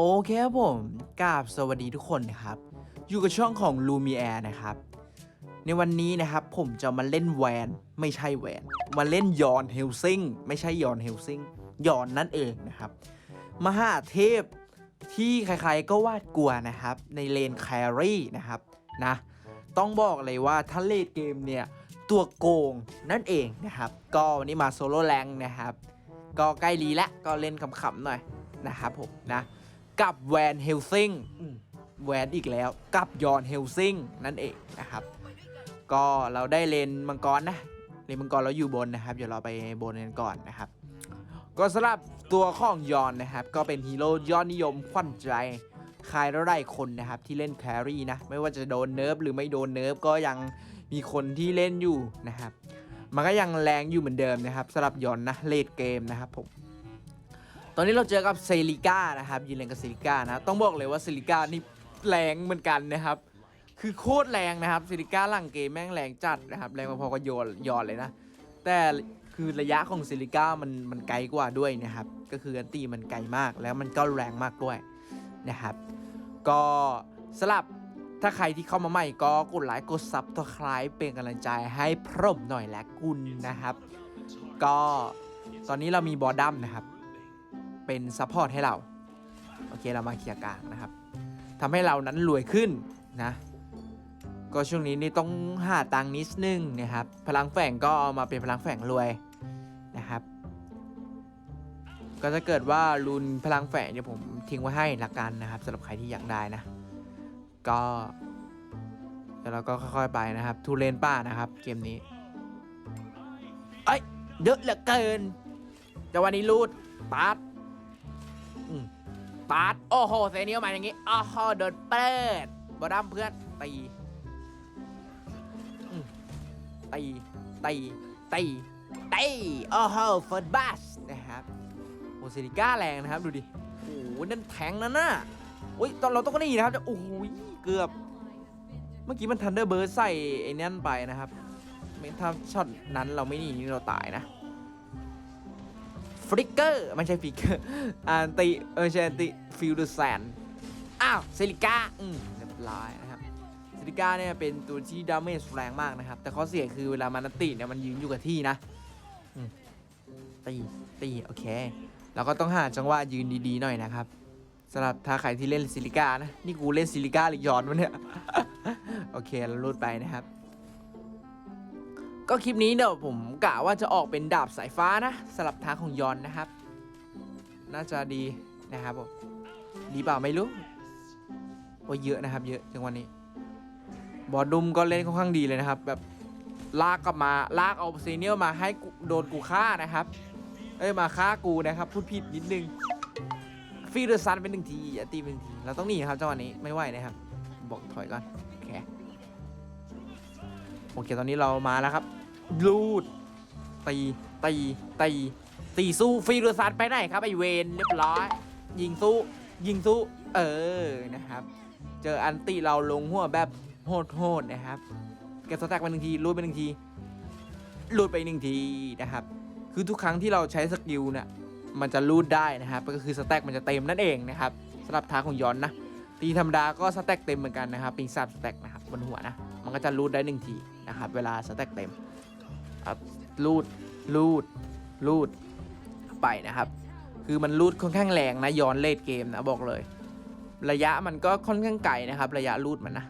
โอเคครับผมกราบสวัสดีทุกคนนะครับ อยู่กับช่องของ l u m i e r นะครับ ในวันนี้นะครับผมจะมาเล่นแวนไม่ใช่แวนมาเล่นยอนเฮลซิงไม่ใช่ยอนเฮลซิงยอนนั่นเองนะครับ มหาเทพที่ใครๆก็วาดกลัวนะครับ ในเลนแครี่นะครับนะต้องบอกเลยว่าถ้าเลดเกมเนี่ยตัวโกงนั่นเองนะครับ ก็วันนี้มาโซโล่แรงนะครับ ก็ใกล้รีแล้วก็เล่นขำๆหน่อยนะครับผมนะ กับแวนเฮลซิงแวนอีกแล้วกับยอนเฮลซิงนั่นเองนะครับ ก็เราได้เลนมังกรนะเลนมังกรเราอยู่บนนะครับ เดี๋ยวเราไปบนกันก่อนนะครับ ก็สำหรับตัวของยอนนะครับ ก็เป็นฮีโร่ยอดนิยมขวัญใจใครแล้วได้คนนะครับที่เล่นแครี่นะ ไม่ว่าจะโดนเนิร์ฟหรือไม่โดนเนิร์ฟก็ยังมีคนที่เล่นอยู่นะครับ มันก็ยังแรงอยู่เหมือนเดิมนะครับสำหรับยอนนะเลดเกมนะครับผม ตอนนี้เราเจอกับเซริก้านะครับยืนเลนกับเซริก้านะต้องบอกเลยว่าเซริก้านี่แรงเหมือนกันนะครับ คือโคตรแรงนะครับเซริก้าหลังเกมแม่งแรงจัดนะครับแรงพอๆกับโยนยอนเลยนะ แต่คือระยะของเซริก้ามันมันไกลกว่าด้วยนะครับ ก็คืออันตีมันไกลมากแล้วมันก็แรงมากด้วยนะครับ ก็สลับถ้าใครที่เข้ามาใหม่ก็กดไลค์กดซับตัวคลายเป็นกำลังใจให้พร่มหน่อยและคุณนะครับ ก็ตอนนี้เรามีบอดัมนะครับ เป็นซัพพอร์ตให้เรา โอเคเรามาเคลียร์กลางนะครับทำให้เรานั้นรวยขึ้นนะ ก็ช่วงนี้นี่ต้องหาตังค์นิดนึงนะครับ พลังแฝงก็เอามาเป็นพลังแฝงรวยนะครับ ก็ถ้าเกิดว่ารุนพลังแฝงเดี๋ยวผมทิ้งไว้ให้ละกันนะครับสำหรับใครที่อยากได้นะ ก็เดี๋ยวเราก็ค่อยๆไปนะครับทูเลนป้านะครับเกมนี้เอ้ยเยอะเหลือเกินแต่วันนี้รูดปาดอืม ปาดโอ้โหเซนียลมาอย่างงี้อ้อโหโดนเปิดบอดัมเพื่อนตีตีตีตีตีโอ้โหเฟิร์สบัสนะครับโอเซริก้าแรงนะครับดูดิโอ้โหนั่นแทงนั่นน่ะโอ้ยตอนเราต้องนี่นะครับจะโอ้โหเกือบ เมื่อกี้มันทันเดอร์เบิร์ดใส่ไอ้นั่นไปนะครับไม่ถ้าช็อตนั้นเราไม่หนีนี่เราตายนะ ฟลิกเกอร์ไม่ใช่ฟลิกเกอร์อันติเออใช่อันติฟิลด์แซนอ้าวเซริก้าอืมเรียบร้อยนะครับเซริก้าเนี่ยเป็นตัวที่ดาเมจแรงมากนะครับ แต่ข้อเสียคือเวลามันอันติเนี่ยมันยืนอยู่กับที่นะตีตีโอเคเราก็ต้องหาจังหวะยืนดีๆหน่อยนะครับสำหรับถ้าใครที่เล่นซิลิก้านะ นี่กูเล่นซิลิก้าหรือยอนวะเนี่ย โอเคเราลูดไปนะครับ ก็คลิปนี้เดี๋ยผมกะว่าจะออกเป็นดาบสายฟ้านะสลับทางของยอนนะครับ น่าจะดีนะครับผมดีเปล่าไม่รู้ว่าเยอะนะครับ เยอะจังวันนี้ บอดดุมก็เล่นค่อนข้างดีเลยนะครับ แบบลากกลับมาลากเอาเซเนียลมาให้โดนกูฆ่านะครับ เอ้ยมาฆ่ากูนะครับ พูดผิดนิดนึงฟีเดอร์ซันเป็นหนึ่งทีอย่าตีเป็นหนึ่งที เราต้องหนีครับจังหวะนี้ไม่ไหวนะครับ บอกถอยก่อนโอเคโอเคตอนนี้เรามาแล้วครับ ลูด ตี ตี ตี ตีสู้ฟีร์ซันไปไหนครับไอเวนเรียบร้อย ยิงสู้ ยิงสู้ เออ นะครับ เจออันตีเราลงหัวแบบโหดๆนะครับ เก็บสแต็กไปหนึ่งที รูดไปหนึ่งที รูดไปหนึ่งทีนะครับ คือทุกครั้งที่เราใช้สกิลเนี่ย มันจะรูดได้นะครับ ก็คือสแต็กมันจะเต็มนั่นเองนะครับสำหรับทางของย้อนนะ ตีธรรมดาก็สแต็กเต็มเหมือนกันนะครับปีศาจสแต็กนะครับบนหัวนะ มันก็จะรูดได้หนึ่งทีนะครับ เวลาสแต็กเต็ม ครับรูดรูดรูดไปนะครับ คือมันรูดค่อนข้างแรงนะย้อนเลดเกมนะบอกเลย ระยะมันก็ค่อนข้างไกลนะครับ ระยะรูดมันนะ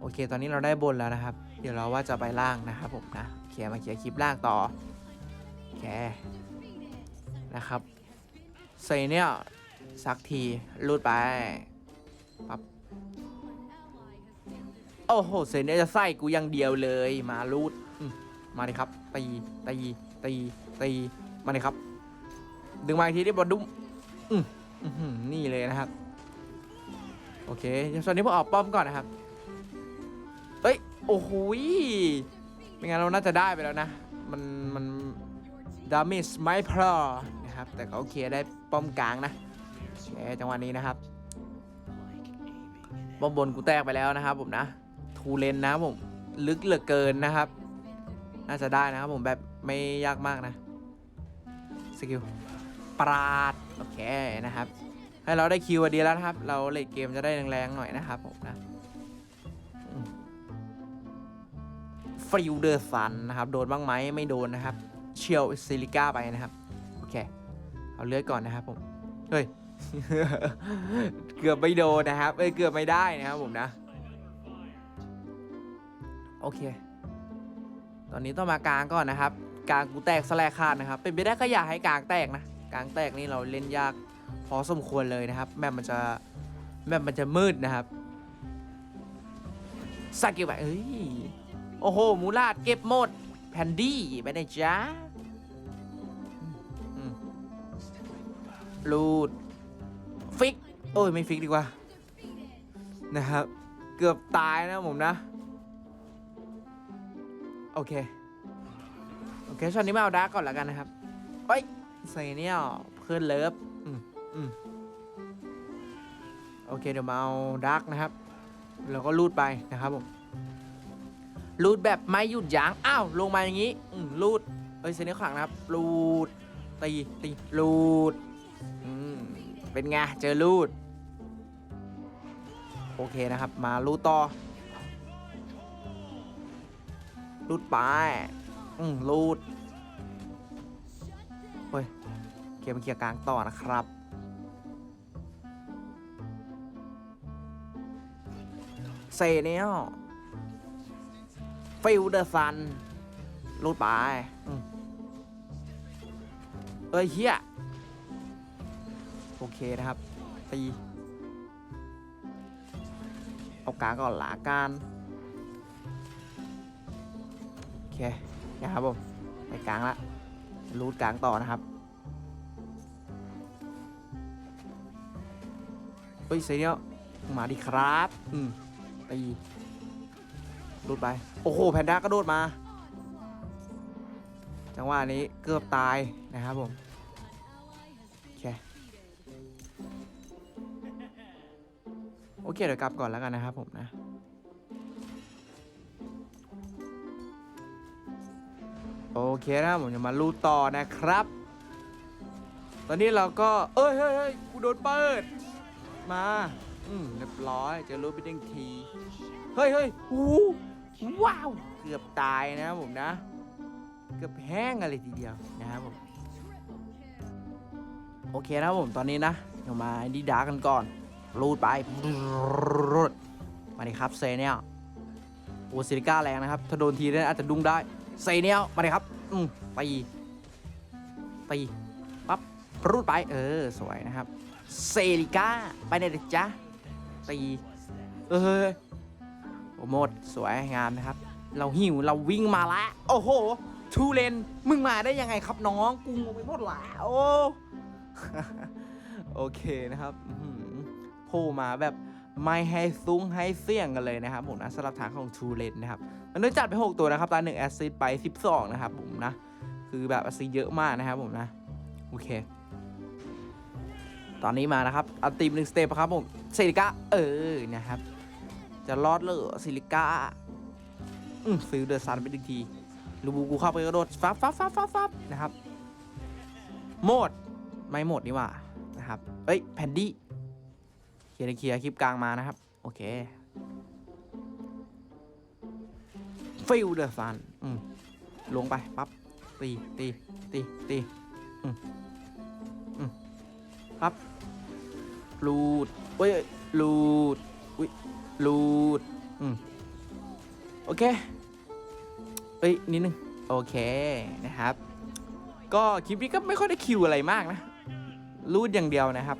โอเค ตอนนี้เราได้บนแล้วนะครับ เดี๋ยวเราว่าจะไปล่างนะครับผมนะเคลียร์มาเคลียร์คลิปล่างต่อโอเคนะครับเซเนี่ยสักทีรูดไปปั๊บโอ้โหเซเนี่ยจะใส่กูอย่างเดียวเลยมารูด มมาดิครับ ตี ตี ตี ตี มาดิครับ ดึงมาอีกทีได้บอลดุ้มอืมนี่เลยนะครับ โอเคเดี๋ยวตอนนี้ผมออกป้อมก่อนนะครับ เฮ้ย โอ้โหยไม่งั้นเราน่าจะได้ไปแล้วนะ มัน มันดามิสไม่พอนะครับ แต่เขาเคลียร์ได้ป้อมกลางนะแหมจังหวะนี้นะครับป้อมบนกูแตกไปแล้วนะครับผมนะ ทูเลนนะผม ลึกเหลือเกินนะครับ น่าจะได้นะครับผมแบบไม่ยากมากนะสกิลปราดโอเคนะครับ ให้เราได้คิวดีแล้วนะครับ เราเลทเกมจะได้แรงๆหน่อยนะครับผมนะฟิลเดอร์ซันนะครับ โดนบ้างไหมไม่โดนนะครับเชียวซิลิก้าไปนะครับโอเค เอาเลือดก่อนนะครับผมเฮ้ยเกือบไม่โดนนะครับเอ้ยเกือบไม่ได้นะครับผมนะ โอเค ตอนนี้ต้องมากลางก่อนนะครับกลางกูแตกสแลกขาดนะครับ เป็นไปได้ก็อยากให้กลางแตกนะกลางแตกนี่เราเล่นยากพอสมควรเลยนะครับ แมปมันจะแมปมันจะมืดนะครับสกิลไปเอ้ยโอ้โหมูลาดเก็บหมดแพนดี้ไปไหนจ้าลูดฟิก โอ้ย ไม่ฟิกดีกว่า นะครับ เกือบตายนะผมนะ โอเค โอเคช็อตนี้มาเอาดาร์กก่อนแล้วกันนะครับเอ้ยใส่เนี่ยเพื่อนเลิฟอืมอืมโอเคเดี๋ยวมาเอาดาร์กนะครับ แล้วก็ลูดไปนะครับผมลูดแบบไม่หยุดยั้งอ้าวลงมาอย่างนี้ อืมลูดเอ้ยเซนเนอร์ขังนะครับลูดตีตีลูดอืมเป็นไงเจอลูด โอเคนะครับ มาลูดต่อ ลูดไป อืมลูดเฮ้ย เกมเคลียร์กลางต่อนะครับ เซเนียลฟิลเดอร์ซันลูดไปอืมเอ้ยเฮียโอเคนะครับตีเอากลางก่อนหลากา เคนะครับผมไปกลางละรูดกลางต่อนะครับเฮ้ยเซเนียลมาดีครับ อืมตีรูดไป โอ้โห แพนด้ากระโดดมา จังหวะนี้เกือบตายนะครับผมโอเคโอเคเดี๋ยวกลับก่อนแล้วกันนะครับผมนะ โอเคนะผมจะมาลูต่อนะครับ ตอนนี้เราก็ เอ้ยเฮ้ยเฮ้ยกูโดนเปิด มา อืมเรียบร้อยจอรูปไปดึงที เฮ้ยเฮ้ยหูว้าว เกือบตายนะผมนะ เกือบแห้งอะไรทีเดียวนะครับผม โอเคนะผมตอนนี้นะเดี๋ยวมาดีดากันก่อน รูดไป มาดิครับเซเนียโอซิลิก้าแรงนะครับ ถ้าโดนทีนั้นอาจจะดุ้งได้ เซเนียลมาดิครับ อืมตีตีปั๊บรูดไป เออ สวยนะครับ เซริก้า ไปไหนเด็กจ๊ะตีเออโอ้หมด สวยงามนะครับ เราหิว เราวิ่งมาล้วโอ้โห ทูเลน มึงมาได้ยังไงครับน้อง กูงงไปหมดแล้วโอ้ โอเคนะครับโผล่มาแบบ ไม่ให้ซุ้งให้เสี่ยงกันเลยนะครับผมนะสำหรับทางของทูเลนนะครับมันได้จัดไป 6 ตัวนะครับตาหนึ่งแอสซิดไป 12 นะครับผมนะ คือแบบแอสซิดเยอะมากนะครับผมนะ โอเค ตอนนี้มานะครับอัลติมหนึ่งสเตปครับผมซิลิก้าเออนะครับ จะรอดเหรอซิลิก้าอืมฟิลเดอร์ซันไปดึงทีลูบูกูเข้าไปกระโดดฟับฟับฟับฟับฟับนะครับ โหมด ไม่หมดนี่ว่านะครับ เอ้ยแพนดี้ ยร์เคลียร์คลิปกลางมานะครับ โอเคฟิลเดอร์ซันลงไปปั๊บตีตีตีตีปั๊บลูดเว้ยลูดอุ้ยลูดอืมโอเค เอ้ย นิดนึง โอเคนะครับ ก็คลิปนี้ก็ไม่ค่อยได้คิวอะไรมากนะ รูดอย่างเดียวนะครับ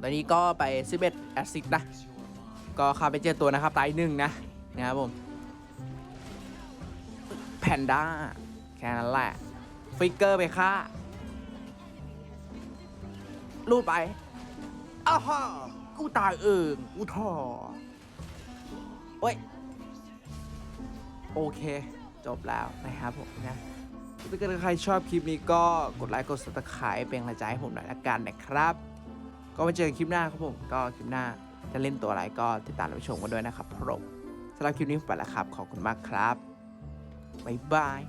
ตอนนี้ก็ไป 11 แอสซิดนะ ก็เข้าไปเจอตัวนะครับ ตายหนึ่งนะ นะครับผม แพนด้า แค่นั้นแหละ ฟิกเกอร์ไปค่ารูดไปอ้าวกูตายเอิงกูท่อโอ้ย โอเค จบแล้วนะครับผมนะถ้าเกิดใครชอบคลิปนี้ก็กดไลค์ กด subscribe เป็นกำลังใจให้ผมหน่อยละกันนะครับ ก็มาเจอกันคลิปหน้าครับผม ก็คลิปหน้าจะเล่นตัวอะไรก็ติดตามรับชมกันด้วยนะครับผมสำหรับคลิปนี้ผมไปแล้วครับ ขอบคุณมากครับบ๊ายบาย